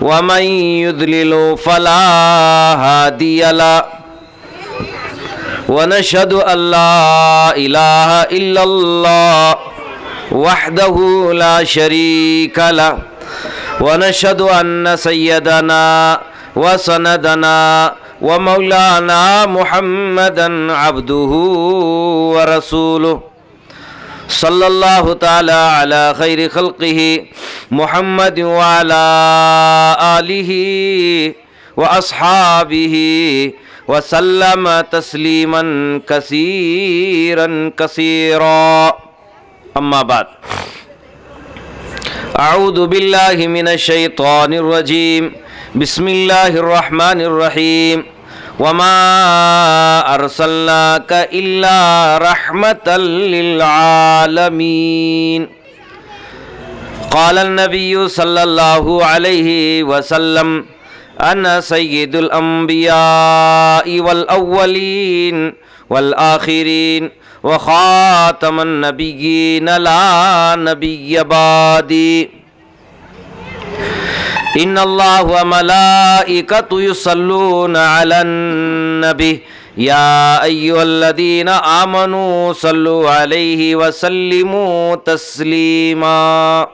ومن يضلل فلا هادي له. ونشهد أن لا إله إلا الله وحده لا شريك له. ونشهد أن سيدنا وسندنا ومولانا محمدا عبده ورسوله. صلى الله تعالى على خير خلقه محمد وعلى آله وأصحابه وسلم تسليما كثيرا كثيرا. أما بعد. أعوذ بالله من الشيطان الرجيم. بسم الله الرحمن الرحيم. وما أرسلناك إلا رحمة للعالمين قال النبي صلى الله عليه وسلم أنا سيد الأنبياء والأولين والآخرين وخاتم النبيين لا نبي بعدي إن الله وملائكته يصلون على النبي يا أيها الذين آمنوا صلوا عليه وسلموا تسليما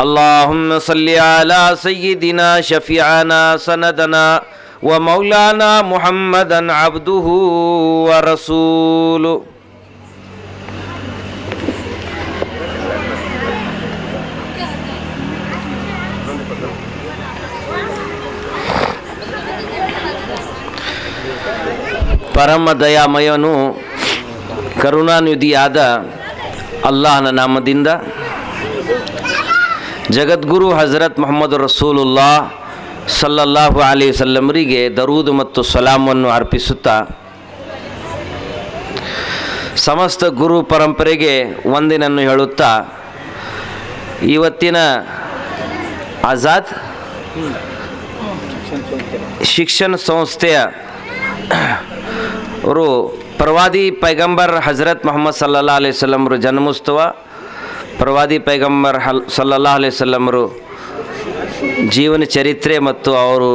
اللهم صل على سيدنا شفيعنا سندنا ومولانا محمدا عبده ورسوله ಪರಮ ದಯಾಮಯನು ಕರುಣಾನಿಧಿಯಾದ ಅಲ್ಲಾಹನ ನಾಮದಿಂದ ಜಗದ್ಗುರು ಹಜರತ್ ಮೊಹಮ್ಮದ್ ರಸೂಲುಲ್ಲಾ ಸಲ್ಲಲ್ಲಾಹು ಅಲಿ ಸಲ್ಲಮರಿಗೆ ದರೂದು ಮತ್ತು ಸಲಾಮನ್ನು ಅರ್ಪಿಸುತ್ತಾ ಸಮಸ್ತ ಗುರು ಪರಂಪರೆಗೆ ಒಂದಿನನ್ನು ಹೇಳುತ್ತಾ ಇವತ್ತಿನ ಆಜಾದ್ ಶಿಕ್ಷಣ ಸಂಸ್ಥೆಯ ಅವರು ಪ್ರವಾದಿ ಪೈಗಂಬರ್ ಹಜರತ್ ಮೊಹಮ್ಮದ್ ಸಲ್ಲಾ ಅಲೈಹಿ ವಸಲ್ಲಮರು ಜನ್ಮೋತ್ಸವ, ಪ್ರವಾದಿ ಪೈಗಂಬರ್ ಹಲ್ ಸಲ್ಲಾ ಅಲೈಹಿ ವಸಲ್ಲಮರು ಜೀವನ ಚರಿತ್ರೆ ಮತ್ತು ಅವರು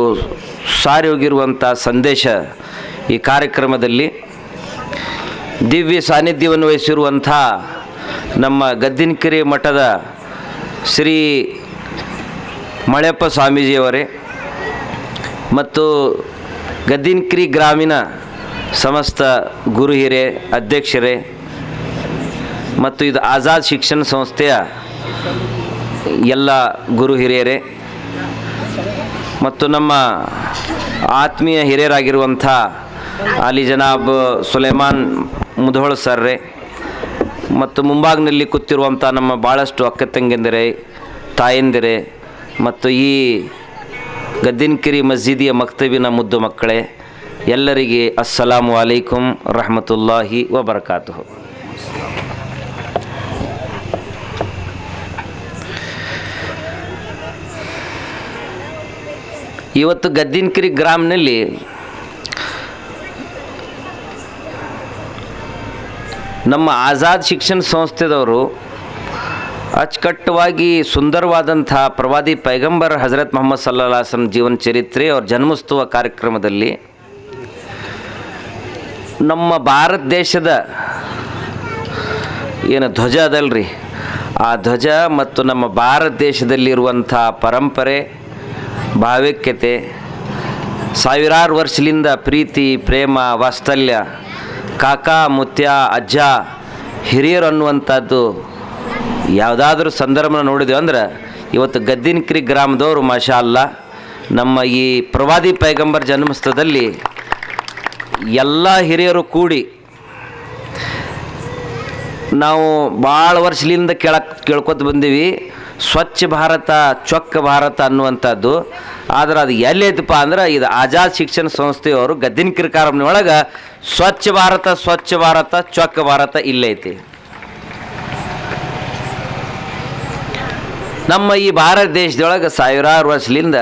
ಸಾರಿ ಹೋಗಿರುವಂಥ ಸಂದೇಶ ಈ ಕಾರ್ಯಕ್ರಮದಲ್ಲಿ ದಿವ್ಯ ಸಾನ್ನಿಧ್ಯವನ್ನು ವಹಿಸಿರುವಂಥ ನಮ್ಮ ಗದ್ದಿನಕೆರೆ ಮಠದ ಶ್ರೀ ಮಳೆಪ್ಪ ಸ್ವಾಮೀಜಿಯವರೇ ಮತ್ತು ಗದ್ದಿನಕಿರಿ ಗ್ರಾಮೀಣ ಸಮಸ್ತ ಗುರು ಹಿರೇ ಅಧ್ಯಕ್ಷರೇ ಮತ್ತು ಇದು ಆಜಾದ್ ಶಿಕ್ಷಣ ಸಂಸ್ಥೆಯ ಎಲ್ಲ ಗುರು ಹಿರಿಯರೇ ಮತ್ತು ನಮ್ಮ ಆತ್ಮೀಯ ಹಿರಿಯರಾಗಿರುವಂಥ ಅಲಿ ಜನಾಬ್ ಸುಲೇಮಾನ್ ಮುಧೋಳ್ ಸರ್ರೆ ಮತ್ತು ಮುಂಭಾಗಿನಲ್ಲಿ ಕೂತಿರುವಂಥ ನಮ್ಮ ಭಾಳಷ್ಟು ಅಕ್ಕ ತಂಗಿಂದರೆ ತಾಯಂದಿರೆ ಮತ್ತು ಈ ಗದ್ದಿನಕಿರಿ ಮಸ್ಜಿದಿಯ ಮಕ್ತಬಿನ ಮುದ್ದು ಮಕ್ಕಳೇ ಎಲ್ಲರಿಗೆ ಅಸ್ಸಲಾಮು ಅಲೈಕುಂ ರಹಮತುಲ್ಲಾಹಿ ವಬರ್ಕಾತು ಇವತ್ತು ಗದ್ದಿನಕಿರಿ ಗ್ರಾಮ್ನಲ್ಲಿ ನಮ್ಮ ಆಜಾದ್ ಶಿಕ್ಷಣ ಸಂಸ್ಥೆದವರು ಅಚ್ಚುಕಟ್ಟವಾಗಿ ಸುಂದರವಾದಂಥ ಪ್ರವಾದಿ ಪೈಗಂಬರ್ ಹಜರತ್ ಮೊಹಮ್ಮದ್ ಸಲ್ಲಾಸನ್ ಜೀವನ ಚರಿತ್ರೆ ಅವ್ರ ಜನ್ಮೋತ್ಸವ ಕಾರ್ಯಕ್ರಮದಲ್ಲಿ ನಮ್ಮ ಭಾರತ ದೇಶದ ಏನು ಧ್ವಜ ಅದಲ್ರಿ? ಆ ಧ್ವಜ ಮತ್ತು ನಮ್ಮ ಭಾರತ ದೇಶದಲ್ಲಿರುವಂಥ ಪರಂಪರೆ, ಭಾವೈಕ್ಯತೆ, ಸಾವಿರಾರು ವರ್ಷದಿಂದ ಪ್ರೀತಿ, ಪ್ರೇಮ, ವಾತ್ಸಲ್ಯ, ಕಾಕ, ಮುತ್ಯ, ಅಜ್ಜ, ಹಿರಿಯರು ಅನ್ನುವಂಥದ್ದು ಯಾವುದಾದ್ರೂ ಸಂದರ್ಭ ನೋಡಿದೆವು ಅಂದ್ರೆ ಇವತ್ತು ಗದ್ದಿನಕ್ರಿ ಗ್ರಾಮದವರು ಮಾಷಾ ಅಲ್ಲ ನಮ್ಮ ಈ ಪ್ರವಾದಿ ಪೈಗಂಬರ್ ಜನ್ಮಸ್ಥಳದಲ್ಲಿ ಎಲ್ಲ ಹಿರಿಯರು ಕೂಡಿ ನಾವು ಭಾಳ ವರ್ಷಲಿಂದ ಕೇಳ ಕೇಳ್ಕೊತ ಬಂದೀವಿ. ಸ್ವಚ್ಛ ಭಾರತ, ಚೊಕ್ಕ ಭಾರತ ಅನ್ನುವಂಥದ್ದು. ಆದ್ರೆ ಅದು ಎಲ್ಲೈತಪ್ಪ ಅಂದ್ರೆ ಇದು ಆಜಾದ್ ಶಿಕ್ಷಣ ಸಂಸ್ಥೆಯವರು ಗದ್ದಿನ ಒಳಗೆ ಸ್ವಚ್ಛ ಭಾರತ ಸ್ವಚ್ಛ ಭಾರತ, ಚೊಕ್ಕ ಭಾರತ ಇಲ್ಲೈತಿ ನಮ್ಮ ಈ ಭಾರತ ದೇಶದೊಳಗೆ ಸಾವಿರಾರು ವರ್ಷಲಿಂದ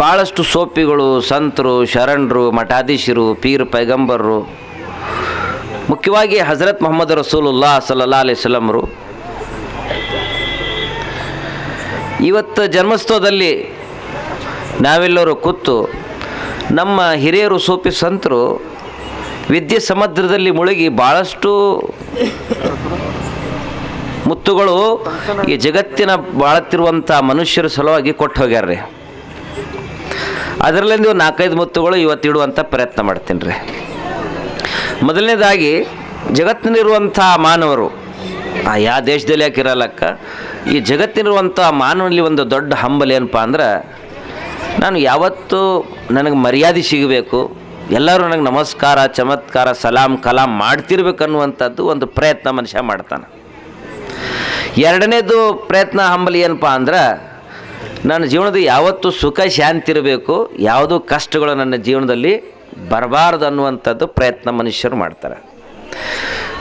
ಭಾಳಷ್ಟು ಸೋಪಿಗಳು, ಸಂತರು, ಶರಣರು, ಮಠಾಧೀಶರು, ಪೀರ್ ಪೈಗಂಬರರು, ಮುಖ್ಯವಾಗಿ ಹಜರತ್ ಮೊಹಮ್ಮದ್ ರಸೂಲುಲ್ಲಾ ಸಲ್ಲಾ ಅಲಿ ಸ್ವಲಮ್ರು ಇವತ್ತು ಜನ್ಮೋತ್ಸವದಲ್ಲಿ ನಾವೆಲ್ಲರೂ ಕೂತು ನಮ್ಮ ಹಿರಿಯರು ಸೋಪಿ ಸಂತರು ವಿದ್ಯೆ ಸಮುದ್ರದಲ್ಲಿ ಮುಳುಗಿ ಭಾಳಷ್ಟು ಮುತ್ತುಗಳು ಈ ಜಗತ್ತಿನ ಬಾಳುತ್ತಿರುವಂಥ ಮನುಷ್ಯರ ಸಲುವಾಗಿ ಕೊಟ್ಟು ಹೋಗ್ಯಾರ್ರಿ. ಅದರಲ್ಲಿಂದ ಒಂದು ನಾಲ್ಕೈದು ಮುತ್ತುಗಳು ಇವತ್ತು ಇಡುವಂಥ ಪ್ರಯತ್ನ ಮಾಡ್ತೀನಿ ರೀ. ಮೊದಲನೇದಾಗಿ ಜಗತ್ತಿನಲ್ಲಿರುವಂಥ ಮಾನವರು, ಆ ಯಾವ ದೇಶದಲ್ಲಿ ಹಾಕಿರಲ್ಲಕ್ಕ ಈ ಜಗತ್ತಿನಿರುವಂಥ ಮಾನವನಲ್ಲಿ ಒಂದು ದೊಡ್ಡ ಹಂಬಲ ಏನಪ್ಪ ಅಂದ್ರೆ, ನಾನು ಯಾವತ್ತೂ ನನಗೆ ಮರ್ಯಾದೆ ಸಿಗಬೇಕು, ಎಲ್ಲರೂ ನನಗೆ ನಮಸ್ಕಾರ, ಚಮತ್ಕಾರ, ಸಲಾಂ, ಕಲಾಂ ಮಾಡ್ತಿರ್ಬೇಕು ಅನ್ನುವಂಥದ್ದು ಒಂದು ಪ್ರಯತ್ನ ಮನುಷ್ಯ ಮಾಡ್ತಾನೆ. ಎರಡನೇದು ಪ್ರಯತ್ನ ಹಂಬಲಿ ಏನಪ್ಪ ಅಂದ್ರೆ ನನ್ನ ಜೀವನದ ಯಾವತ್ತೂ ಸುಖ, ಶಾಂತಿ ಇರಬೇಕು. ಯಾವುದೂ ಕಷ್ಟಗಳು ನನ್ನ ಜೀವನದಲ್ಲಿ ಬರಬಾರ್ದು ಅನ್ನುವಂಥದ್ದು ಪ್ರಯತ್ನ ಮನುಷ್ಯರು ಮಾಡ್ತಾರೆ.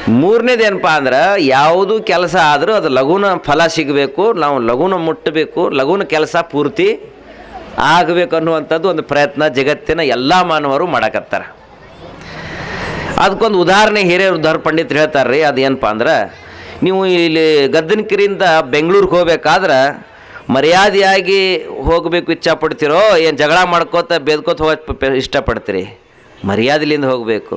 ಮೂರನೇದು ಏನಪ್ಪ ಅಂದ್ರೆ, ಯಾವುದು ಕೆಲಸ ಆದರೂ ಅದು ಲಘುನ ಫಲ ಸಿಗಬೇಕು, ನಾವು ಲಘುನ ಮುಟ್ಟಬೇಕು, ಲಘುನ ಕೆಲಸ ಪೂರ್ತಿ ಆಗಬೇಕು ಅನ್ನುವಂಥದ್ದು ಒಂದು ಪ್ರಯತ್ನ ಜಗತ್ತಿನ ಎಲ್ಲ ಮಾನವರು ಮಾಡಕತ್ತಾರ. ಅದಕ್ಕೊಂದು ಉದಾಹರಣೆ ಹಿರಿಯರು ಧರ್ ಪಂಡಿತರು ಹೇಳ್ತಾರೆ ರೀ ಅದೇನಪ್ಪ ಅಂದ್ರೆ, ನೀವು ಇಲ್ಲಿ ಗದ್ದನಕಿರಿಯಿಂದ ಬೆಂಗಳೂರಿಗೆ ಹೋಗ್ಬೇಕಾದ್ರೆ ಮರ್ಯಾದೆಯಾಗಿ ಹೋಗಬೇಕು ಇಚ್ಛಪಡ್ತೀರೋ, ಏನು ಜಗಳ ಮಾಡ್ಕೋತ ಬೇದ್ಕೋತ ಹೋಗಕ್ಕೆ ಇಷ್ಟಪಡ್ತೀರಿ? ಮರ್ಯಾದೆಲಿಂದ ಹೋಗಬೇಕು.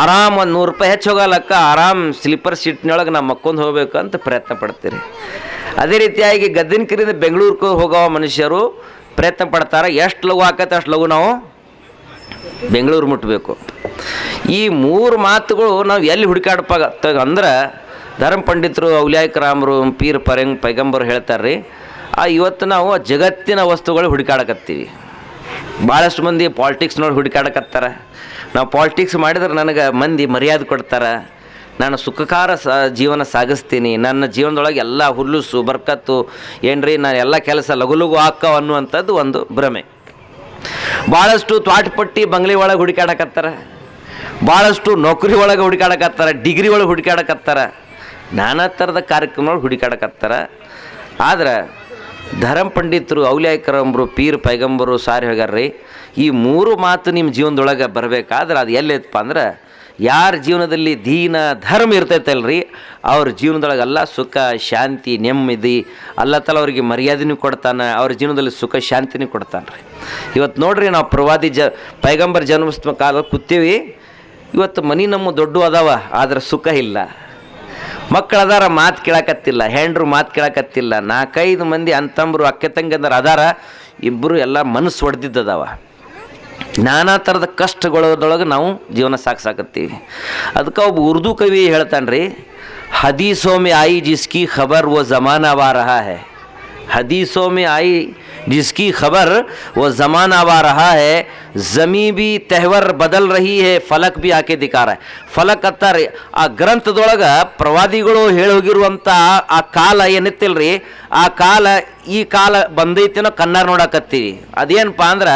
ಆರಾಮ್ ಒಂದು ನೂರು ರೂಪಾಯಿ ಹೆಚ್ಚು ಹೋಗಲಕ್ಕ ಆರಾಮ್ ಸ್ಲೀಪರ್ ಸೀಟ್ನೊಳಗೆ ನಮ್ಮ ಮಕ್ಕೊಂದು ಹೋಗ್ಬೇಕು ಅಂತ ಪ್ರಯತ್ನ ಪಡ್ತೀರಿ. ಅದೇ ರೀತಿಯಾಗಿ ಗದ್ದನಕಿರಿಯಿಂದ ಬೆಂಗಳೂರಿಗೆ ಹೋಗೋ ಮನುಷ್ಯರು ಪ್ರಯತ್ನ ಪಡ್ತಾರೆ, ಎಷ್ಟು ಲಘು ಆಕತ್ತೆ ಅಷ್ಟು ಲಘು ನಾವು ಬೆಂಗಳೂರು ಮುಟ್ಟಬೇಕು ಈ ಮೂರು ಮಾತುಗಳು ನಾವು ಎಲ್ಲಿ ಹುಡುಕಾಡಪ್ಪ ಅಂದ್ರೆ ಧರ್ಮ ಪಂಡಿತರು ಔಲಿಯಾಯಕರಾಮರು ಪೀರ್ ಪರಂಗ್, ಪೈಗಂಬರು ಹೇಳ್ತಾರೆ ರೀ ಆ ಇವತ್ತು ನಾವು ಜಗತ್ತಿನ ವಸ್ತುಗಳು ಹುಡುಕಾಡಕತ್ತೀವಿ. ಭಾಳಷ್ಟು ಮಂದಿ ಪಾಲಿಟಿಕ್ಸ್ ನೋಡಿ ಹುಡುಕಾಡಕತ್ತಾರ. ನಾವು ಪಾಲಿಟಿಕ್ಸ್ ಮಾಡಿದ್ರೆ ನನಗೆ ಮಂದಿ ಮರ್ಯಾದೆ ಕೊಡ್ತಾರೆ. ನಾನು ಸುಖಕಾರ ಸ, ಜೀವನ ಸಾಗಿಸ್ತೀನಿ. ನನ್ನ ಜೀವನದೊಳಗೆ ಎಲ್ಲ ಹುಲ್ಲುಸು, ಬರ್ಕತ್ತು, ಏನ್ರಿ, ನಾನು ಎಲ್ಲ ಕೆಲಸ ಲಘು ಲಘು ಹಾಕೋ ಅನ್ನುವಂಥದ್ದು ಒಂದು ಭ್ರಮೆ. ಭಾಳಷ್ಟು ತ್ವಾಟಪಟ್ಟಿ ಬಂಗ್ಲೆ ಒಳಗೆ ಹುಡುಕಾಡಕತ್ತಾರ. ಭಾಳಷ್ಟು ನೌಕರಿ ಒಳಗೆ ಹುಡುಕಾಡಕತ್ತಾರ. ಡಿಗ್ರಿ ಒಳಗೆ ಹುಡುಕಾಡಕತ್ತಾರ. ನಾನಾ ಥರದ ಕಾರ್ಯಕ್ರಮಗಳು ಹುಡುಕಾಡಕತ್ತಾರ. ಆದ್ರೆ ಧರ್ಮ ಪಂಡಿತರು, ಔಲಿಯಾಯಕರಂಬರು, ಪೀರ್, ಪೈಗಂಬರು, ಸಾರಿ ಹೋಗ್ಯಾರ್ರಿ ಈ ಮೂರು ಮಾತು ನಿಮ್ಮ ಜೀವನದೊಳಗೆ ಬರಬೇಕಾದ್ರೆ ಅದು ಎಲ್ಲೈತಪ್ಪ ಅಂದ್ರೆ ಯಾರ ಜೀವನದಲ್ಲಿ ದೀನ ಧರ್ಮ ಇರ್ತೈತಲ್ರಿ, ಅವ್ರ ಜೀವನದೊಳಗೆಲ್ಲ ಸುಖ, ಶಾಂತಿ, ನೆಮ್ಮದಿ, ಅಲ್ಲ ತಲ ಅವ್ರಿಗೆ ಮರ್ಯಾದೆನೂ ಕೊಡ್ತಾನೆ, ಅವ್ರ ಜೀವನದಲ್ಲಿ ಸುಖ, ಶಾಂತಿನೂ ಕೊಡ್ತಾನೆ ಇವತ್ತು ನೋಡ್ರಿ ನಾವು ಪ್ರವಾದಿ ಜ, ಪೈಗಂಬರ್ ಜನ್ಮೋತ್ಸವ ಕಾಲ ಕೂತೀವಿ, ಇವತ್ತು ಮನೆ ನಮ್ಮ ದೊಡ್ಡ ಅದಾವ, ಆದ್ರೆ ಸುಖ ಇಲ್ಲ. ಮಕ್ಕಳು ಅದಾರ ಮಾತು ಕೇಳಕತ್ತಿಲ್ಲ, ಹೆಂಡ್ರು ಮಾತು ಕೇಳಕತ್ತಿಲ್ಲ. ನಾಲ್ಕೈದು ಮಂದಿ ಅಂತಂಬರು ತಂಗಿ ತಂಗಂದ್ರೆ ಅದಾರ. ಇಬ್ಬರು ಎಲ್ಲ ಮನಸ್ಸು ಹೊಡೆದಿದ್ದದವ ನಾನಾ ಥರದ ಕಷ್ಟಗಳದೊಳಗೆ ನಾವು ಜೀವನ ಸಾಕ್ಸಾಕತ್ತೀವಿ ಅದಕ್ಕೆ ಒಬ್ಬ ಉರ್ದು ಕವಿ ಹೇಳ್ತಾನೆ ರೀ ಹದೀಸೋ ಸೋಮಿ ಆಯಿ ಜಿಸ್ಕಿ ಖಬರ್ ಓ ಜಮಾನವಾ ರಹ ಹೈ. ಹದೀಸೋ ಮೇ ಆಯಿ जिसकी खबर वो ज़माना आ रहा है ज़मी भी ತೆಹವರ್ ಬದಲ್ ರಹಿ ಹೇ ಫಲಕ್ ಬಿ ಆಕೆ ದಿಕಾರ ಫಲಕ್ ಅತ್ತಾರೆ ಆ ಗ್ರಂಥದೊಳಗೆ ಪ್ರವಾದಿಗಳು ಹೇಳಿ ಹೋಗಿರುವಂಥ ಆ ಕಾಲ ಏನಿತ್ತಿಲ್ರಿ ಆ ಕಾಲ ಈ ಕಾಲ ಬಂದೈತಿನೋ ಕಣ್ಣಾರ್ ನೋಡಕತ್ತೀವಿ ಅದೇನಪ್ಪ ಅಂದ್ರೆ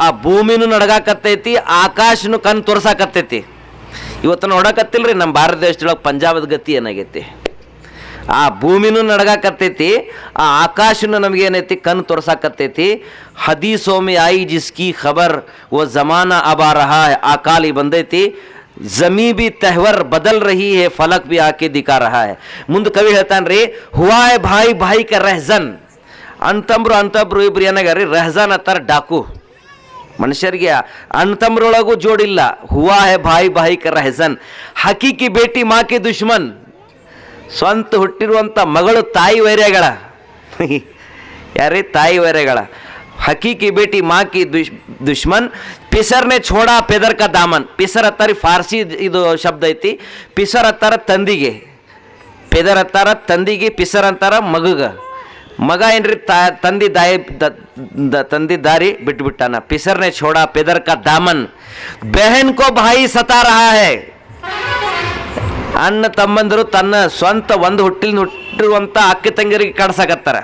ಆ ಭೂಮಿನೂ ನಡಗಾಕತ್ತೈತಿ ಆಕಾಶನು ಕಣ್ಣು ತೋರ್ಸಾಕತ್ತೈತಿ ಇವತ್ತು ನೋಡಕತ್ತಿಲ್ರಿ ನಮ್ಮ ಭಾರತ ದೇಶದೊಳಗೆ ಪಂಜಾಬದ ಗತಿ ಏನಾಗೈತಿ ಆ ಭೂಮಿನೂ ನಡಗಾಕತ್ತೈತಿ, ಆ ಆಕಾಶನು ನಮಗೆ ಏನೈತಿ, ಕಣ್ಣು ತೋರ್ಸಾಕತ್ತೈತಿ. ಹದೀಸೋಮಿ ಆಯಿ ಜಿಸ್ಕಿ ಖಬರ್ ಓ ಜಮಾನ ಅಬಾ ರಹಾ ಹೈ. ಆ ಕಾಲ ಈಗ ಬಂದೈತಿ. ಜಮೀ ಬಿ ತೆಹವರ್ ಬದಲ್ ರಹಿ ಹೇ, ಫಲಕ್ ಬಿ ಆಕೆ ದಿಖಾ ರಹಾ ಹೈ. ಮುಂದೆ ಕವಿ ಹೇಳ್ತಾನ್ರಿ ಹುವಾಯ್ ಭಾಯ್ ಭಾಯ್ ಕ ರೆಹಜನ್. ಅಂತಂಬ್ರು ಅಂತಬ್ರು ಇಬ್ರು ಏನಾಗ್ಯಾರಿ ರೆಹಜನ್ ಅತ್ತಾರ ಡಾಕು. ಮನುಷ್ಯರಿಗೆ ಅಣ್ತಮ್ರೊಳಗೂ ಜೋಡಿಲ್ಲ, ಹುವಾ ಹೇ ಭಾಯಿ ಭಾಯಿ ಕರ ಹೆಸನ್ ಹಕೀಕಿ ಬೇಟಿ ಮಾಕಿ ದುಶ್ಮನ್. ಸ್ವಂತ ಹುಟ್ಟಿರುವಂಥ ಮಗಳು ತಾಯಿ ವೈರ್ಯಗಳ ಯಾರೇ ತಾಯಿ ವೈರ್ಯಗಳ ಹಕೀಕಿ ಬೇಟಿ ಮಾಕಿ ದುಶ್ ದುಶ್ಮನ್ ಪಿಸರ್ನೆ ಛೋಡಾ ಪೆದರ್ಕ ದಾಮನ್. ಪಿಸರ್ ಹತ್ತಾರಿ ಫಾರ್ಸಿ ಇದು ಶಬ್ದ ಐತಿ. ಪಿಸರ್ ಹತ್ತಾರ ತಂದಿಗೆ. ಪೆದರ್ ಹತ್ತಾರ ತಂದಿಗೆ, ಪಿಸರ್ ಅಂತಾರ ಮಗಗ. ಮಗ ಏನ್ರಿ ತಾ, ತಂದಿ ದಾಯಿ ತಂದಿ ದಾರಿ ಬಿಟ್ಬಿಟ್ಟಾನ. ಪಿಸರ್ನೆ ಛೋಡಾ ಪೆದರ್ಕ ದಾಮನ್. ಬೆಹನ್ ಕೋ ಭಾಯಿ ಸತಾ ರಹಾ ಹೈ. ಅಣ್ಣ ತಮ್ಮಂದರು ತನ್ನ ಸ್ವಂತ ಒಂದು ಹುಟ್ಟಿಲ್ ಹುಟ್ಟಿರುವಂಥ ಅಕ್ಕ ತಂಗಿರಿಗೆ ಕಾಡ್ಸಾಕತ್ತಾರ.